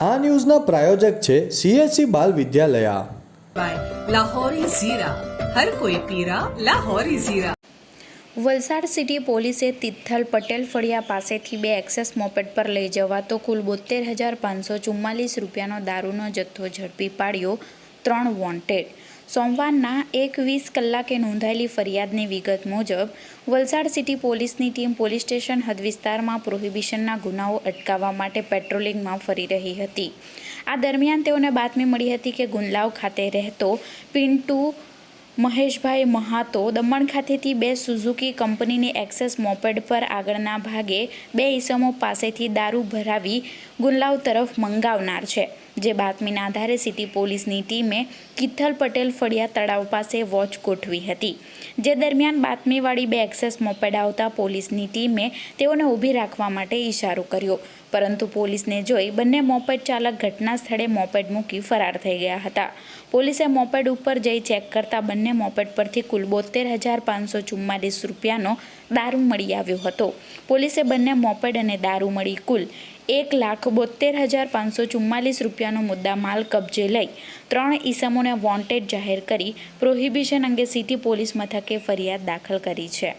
આ ન્યૂઝના પ્રાયોજક છે સીએસસી બાલ વિદ્યાલય. લાહોરી લાહોરી વલસાડ સિટી પોલીસે તિથલ પટેલ ફળિયા પાસેથી બે એક્સેસ મોપેડ પર લઈ જવાતો કુલ બોતેર હજાર પાંચસો ચુમ્માલીસ રૂપિયાનો દારૂનો જથ્થો ઝડપી પાડ્યો ત્રણ વોન્ટેડ. સોમવારના એક વીસ કલાકે નોંધાયેલી ફરિયાદની વિગત મુજબ, વલસાડ સિટી પોલીસની ટીમ પોલીસ સ્ટેશન હદ વિસ્તારમાં પ્રોહિબિશનના ગુનાઓ અટકાવવા માટે પેટ્રોલિંગમાં ફરી રહી હતી. આ દરમિયાન તેઓને બાતમી મળી હતી કે ગુંદલાવ ખાતે રહેતો પિન્ટુ મહેશભાઈ મહાતો દમણ ખાતેથી બે સુઝુકી કંપનીની એક્સેસ મોપેડ પર આગળના ભાગે બે ઈસમો પાસેથી દારૂ ભરાવી ગુંલાવ તરફ મંગાવનાર છે. જે બાતમીના આધારે સિટી પોલીસની ટીમે કિથલ પટેલ ફળિયા તળાવ પાસે વોચ ગોઠવી હતી. જે દરમિયાન બાતમીવાળી બે એક્સેસ મોપેડ આવતા પોલીસની ટીમે તેઓને ઊભી રાખવા માટે ઇશારો કર્યો. પરંતુ પોલીસને જોઈ બંને મોપેડ ચાલક ઘટના સ્થળે મોપેડ મૂકી ફરાર થઈ ગયા હતા. પોલીસે મોપેડ ઉપર જઈ ચેક કરતા બંને મોપેડ પરથી કુલ બોતેર હજાર પાંચસો ચુમ્માલીસ રૂપિયાનો દારૂ મળી આવ્યો હતો. પોલીસે બંને મોપેડ અને દારૂ મળી કુલ એક લાખ બોતેર હજાર પાંચસો ચુમ્માલીસ રૂપિયાનો મુદ્દા માલ કબજે લઈ ત્રણ ઈસમોને વોન્ટેડ જાહેર કરી પ્રોહિબિશન અંગે સિટી પોલીસ મથકે ફરિયાદ દાખલ કરી છે.